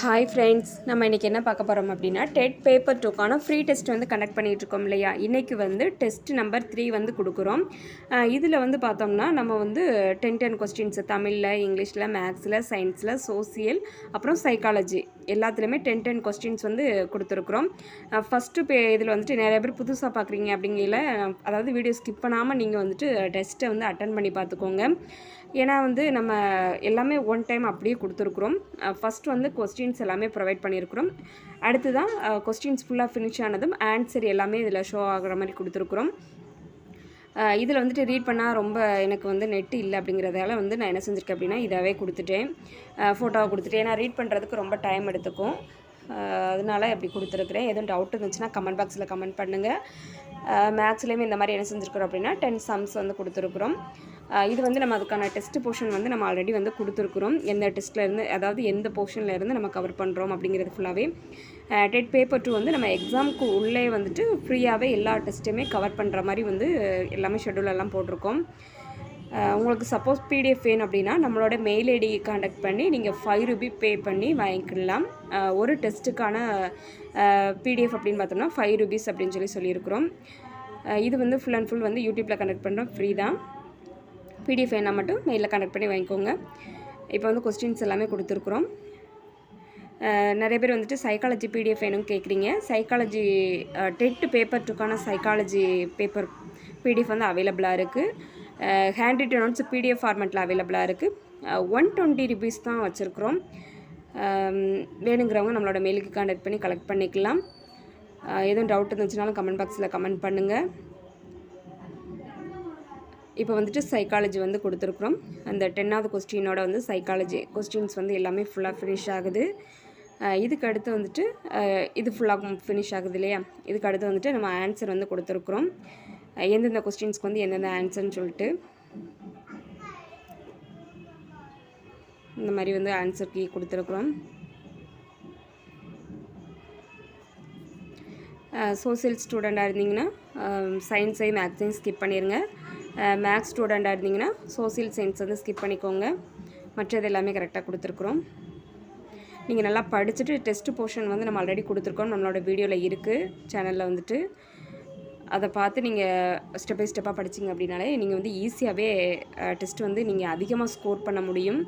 Hi friends நம்ம இன்றைக்கி என்ன பார்க்க போகிறோம் அப்படின்னா டெட் பேப்பர் டூக்கான ஃப்ரீ டெஸ்ட் வந்து கனெக்ட் பண்ணிகிட்டு இருக்கோம் இல்லையா? இன்றைக்கி வந்து டெஸ்ட் நம்பர் த்ரீ வந்து கொடுக்குறோம். இதில் வந்து பார்த்தோம்னா நம்ம வந்து டென் டென் கொஸ்டின்ஸ் தமிழில் இங்கிலீஷில் மேக்ஸில் சயின்ஸில் சோசியல் அப்புறம் சைக்காலஜி எல்லாத்துலேயுமே டென் டென் கொஸ்டின்ஸ் வந்து கொடுத்துருக்குறோம். ஃபஸ்ட்டு பே இதில் வந்துட்டு நிறைய பேர் புதுசாக பார்க்குறீங்க அப்படிங்கிற அதாவது வீடியோ ஸ்கிப் பண்ணாமல் நீங்கள் வந்துட்டு டெஸ்ட்டை வந்து அட்டன் பண்ணி பார்த்துக்கோங்க ஏன்னா வந்து நம்ம எல்லாமே ஒன் டைம் அப்படியே கொடுத்துருக்குறோம். ஃபஸ்ட் வந்து கொஸ்டின்ஸ் எல்லாமே ப்ரொவைட் பண்ணியிருக்கிறோம் அடுத்து தான் கொஸ்டின்ஸ் ஃபுல்லாக ஃபினிஷ் ஆனதும் ஆன்சர் எல்லாமே இதில் ஷோ ஆகிற மாதிரி கொடுத்துருக்குறோம். இதில் வந்துட்டு ரீட் பண்ணால் ரொம்ப எனக்கு வந்து நெட்டு இல்லை அப்படிங்கிறதால வந்து நான் என்ன செஞ்சுருக்கேன் அப்படின்னா இதாகவே கொடுத்துட்டேன். ஃபோட்டோவை கொடுத்துட்டேன். ஏன்னா ரீட் பண்ணுறதுக்கு ரொம்ப டைம் எடுத்துக்கும். அதனால இப்படி கொடுத்துருக்குறேன். எதுவும் டவுட் இருந்துச்சுன்னா கமெண்ட் பாக்ஸில் கமெண்ட் பண்ணுங்கள் மேக்ஸ்லேயுமே இந்த மாதிரி என்ன செஞ்சுருக்குறோம் அப்படின்னா டென் சம்ஸ் வந்து கொடுத்துருக்குறோம். இது வந்து நம்ம அதுக்கான டெஸ்ட் போர்ஷன் வந்து நம்ம ஆல்ரெடி வந்து கொடுத்துருக்குறோம். எந்த டெஸ்ட்லேருந்து அதாவது எந்த போர்ஷனில் இருந்து நம்ம கவர் பண்ணுறோம் அப்படிங்கிறது ஃபுல்லாகவே டெட் பேப்பர் டூ வந்து நம்ம எக்ஸாமுக்கு உள்ளே வந்துட்டு ஃப்ரீயாகவே எல்லா டெஸ்ட்டுமே கவர் பண்ணுற மாதிரி வந்து எல்லாமே ஷெடியூல் எல்லாம் போட்டிருக்கோம். உங்களுக்கு சப்போஸ் பிடிஎஃப் வேணும் அப்படின்னா நம்மளோட மெயில் ஐடி காண்டக்ட் பண்ணி நீங்கள் ஃபைவ் ருபி பே பண்ணி வாங்கிக்கலாம். ஒரு டெஸ்ட்டுக்கான பிடிஎஃப் அப்படின்னு பார்த்தோம்னா ஃபைவ் ருபீஸ் அப்படின்னு சொல்லி சொல்லியிருக்கிறோம். இது வந்து ஃபுல் அண்ட் ஃபுல் வந்து யூடியூப்பில் கனெக்ட் பண்ணுறோம் ஃப்ரீ தான். பிடிஎஃப் வேணால் மட்டும் மெயிலில் கனெக்ட் பண்ணி வாங்கிக்கோங்க. இப்போ வந்து கொஸ்டின்ஸ் எல்லாமே கொடுத்துருக்குறோம். நிறைய பேர் வந்துட்டு சைக்காலஜி பிடிஎஃப் வேணும்னு கேட்குறீங்க சைக்காலஜி டெட்டு பேப்பர் டுக்கான சைக்காலஜி பேப்பர் பிடிஎஃப் வந்து அவைலபிளாக இருக்குது ஹேண்ட் ரிட்டன் நோட்ஸ் பிடிஎஃப் ஃபார்மெட்டில் அவைலபிளாக இருக்குது ஒன் டுவெண்ட்டி ருபீஸ் தான் வச்சுருக்குறோம். வேணுங்கிறவங்க நம்மளோட மெயிலுக்கு கான்டாக்ட் பண்ணி கலெக்ட் பண்ணிக்கலாம். எதுவும் டவுட் இருந்துச்சுனாலும் கமெண்ட் பாக்ஸில் கமெண்ட் பண்ணுங்கள் இப்போ வந்துட்டு சைக்காலஜி வந்து கொடுத்துருக்குறோம். அந்த டென்னாவது கொஸ்டினோட வந்து சைக்காலஜி கொஸ்டின்ஸ் வந்து எல்லாமே ஃபுல்லாக ஃபினிஷ் ஆகுது. இதுக்கு அடுத்து வந்துட்டு இது ஃபுல்லாக ஃபினிஷ் ஆகுது இல்லையா? இதுக்கு அடுத்து வந்துட்டு நம்ம ஆன்சர் வந்து கொடுத்துருக்குறோம். எந்தெந்த கொஸ்டின்ஸ்க்கு வந்து எந்தெந்த ஆன்சர்னு சொல்லிட்டு இந்த மாதிரி வந்து ஆன்சர் கீ கொடுத்துருக்குறோம். சோசியல் ஸ்டூடெண்ட்டாக இருந்தீங்கன்னா சயின்ஸையும் மேக்ஸையும் ஸ்கிப் பண்ணிடுங்க மேக்ஸ் ஸ்டூடெண்ட்டாக இருந்தீங்கன்னா சோசியல் சயின்ஸ் வந்து ஸ்கிப் பண்ணிக்கோங்க. மற்றது எல்லாமே கரெக்டாக கொடுத்துருக்குறோம். நீங்கள் நல்லா படிச்சுட்டு டெஸ்ட்டு போர்ஷன் வந்து நம்ம ஆல்ரெடி கொடுத்துருக்கோம். நம்மளோட வீடியோவில் இருக்குது சேனலில் வந்துட்டு. அதை பார்த்து நீங்கள் ஸ்டெப் பை ஸ்டெப்பாக படிச்சிங்க அப்படின்னாலே நீங்கள் வந்து ஈஸியாகவே டெஸ்ட் வந்து நீங்கள் அதிகமாக ஸ்கோர் பண்ண முடியும்.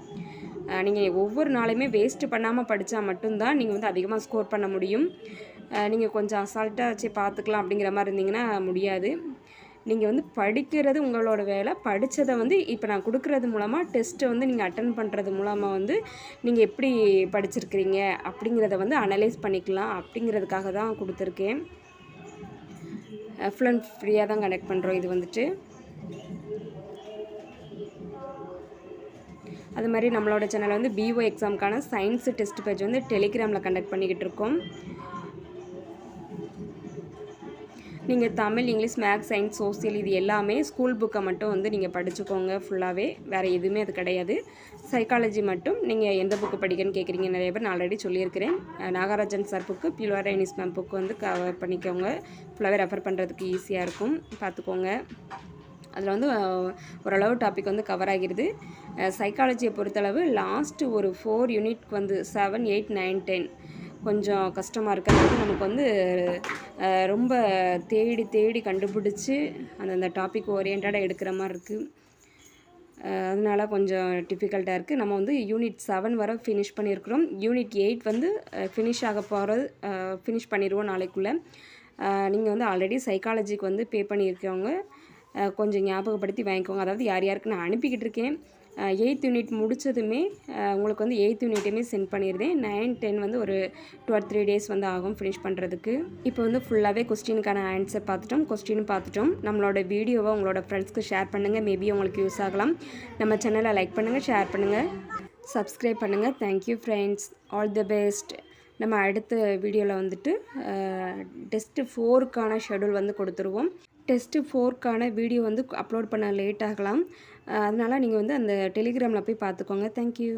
நீங்கள் ஒவ்வொரு நாளையுமே வேஸ்ட்டு பண்ணாமல் படித்தா மட்டும்தான் நீங்கள் வந்து அதிகமாக ஸ்கோர் பண்ண முடியும். நீங்கள் கொஞ்சம் அசால்ட்டாக வச்சு பார்த்துக்கலாம் அப்படிங்கிற மாதிரி இருந்தீங்கன்னா முடியாது. நீங்கள் வந்து படிக்கிறது உங்களோட வேலை. படித்ததை வந்து இப்போ நான் கொடுக்குறது மூலமாக டெஸ்ட்டை வந்து நீங்கள் அட்டன் பண்ணுறது மூலமாக வந்து நீங்கள் எப்படி படிச்சிருக்கிறீங்க அப்படிங்கிறத வந்து அனலைஸ் பண்ணிக்கலாம் அப்படிங்கிறதுக்காக தான் கொடுத்துருக்கேன். ஃபுல் அண்ட் ஃப்ரீயாக தான் கனெக்ட் பண்ணுறோம் இது வந்துட்டு. அது மாதிரி நம்மளோட சேனலில் வந்து பிஓ எக்ஸாமுக்கான சயின்ஸு டெஸ்ட் பேஜ் வந்து டெலிகிராமில் கண்டக்ட் பண்ணிக்கிட்டு இருக்கோம். நீங்கள் Tamil English maths science social இது எல்லாமே ஸ்கூல் புக்கை மட்டும் வந்து நீங்கள் படிச்சுக்கோங்க ஃபுல்லாகவே வேறு எதுவுமே அது கிடையாது. சைக்காலஜி மட்டும் நீங்கள் எந்த புக்கு படிக்கணும்னு கேட்குறீங்க நிறைய பேர் நான் ஆல்ரெடி சொல்லியிருக்கிறேன். நாகராஜன் சார் புக்கு பியூர் ரைனிஸ் மேம் புக்கு வந்து கவர் பண்ணிக்கோங்க. ஃபுல்லாகவே ரெஃபர் பண்ணுறதுக்கு ஈஸியாக இருக்கும். பார்த்துக்கோங்க அதில் வந்து ஓரளவு டாபிக் வந்து கவர் ஆகிடுது சைக்காலஜியை பொறுத்தளவு லாஸ்ட்டு ஒரு ஃபோர் யூனிட்க்கு வந்து செவன் எயிட் நைன் டென் கொஞ்சம் கஷ்டமாக இருக்கிறது நமக்கு வந்து ரொம்ப தேடி தேடி கண்டுபிடிச்சி அந்தந்த டாபிக் ஓரியன்டாக எடுக்கிற மாதிரி இருக்குது அதனால கொஞ்சம் டிஃபிகல்ட்டாக இருக்குது நம்ம வந்து யூனிட் செவன் வரை ஃபினிஷ் பண்ணியிருக்கிறோம். யூனிட் எயிட் வந்து ஃபினிஷ் ஆக போகிறது ஃபினிஷ் பண்ணிடுவோம் நாளைக்குள்ளே. நீங்கள் வந்து ஆல்ரெடி சைக்காலஜிக்கு வந்து பே பண்ணியிருக்கவங்க கொஞ்சம் ஞாபகப்படுத்தி வாங்கிக்கோங்க. அதாவது யார் யாருக்கு நான் அனுப்பிக்கிட்டு இருக்கேன் எயித் யூனிட் முடித்ததுமே உங்களுக்கு வந்து எயித் யூனிட்டுமே சென்ட் பண்ணியிருந்தேன் நைன் டென் வந்து ஒரு டூ ஆர் த்ரீ டேஸ் வந்து ஆகும் ஃபினிஷ் பண்ணுறதுக்கு இப்போ வந்து ஃபுல்லாகவே கொஸ்டினுக்கான ஆன்சர் பார்த்துட்டோம். கொஸ்டின் பார்த்துட்டோம். நம்மளோட வீடியோவை உங்களோட ஃப்ரெண்ட்ஸ்க்கு ஷேர் பண்ணுங்கள் மேபி உங்களுக்கு யூஸ் ஆகலாம். நம்ம சேனலை லைக் பண்ணுங்கள் ஷேர் பண்ணுங்கள் சப்ஸ்கிரைப் பண்ணுங்கள் thank you friends all the best நம்ம அடுத்த வீடியோவில் வந்துட்டு டெஸ்ட்டு ஃபோருக்கான ஷெடியூல் வந்து கொடுத்துருவோம். டெஸ்ட்டு ஃபோர்க்கான வீடியோ வந்து அப்லோட் பண்ண லேட் ஆகலாம். அதனால் நீங்கள் வந்து அந்த டெலிகிராமில் போய் பார்த்துக்கோங்க. தேங்க்யூ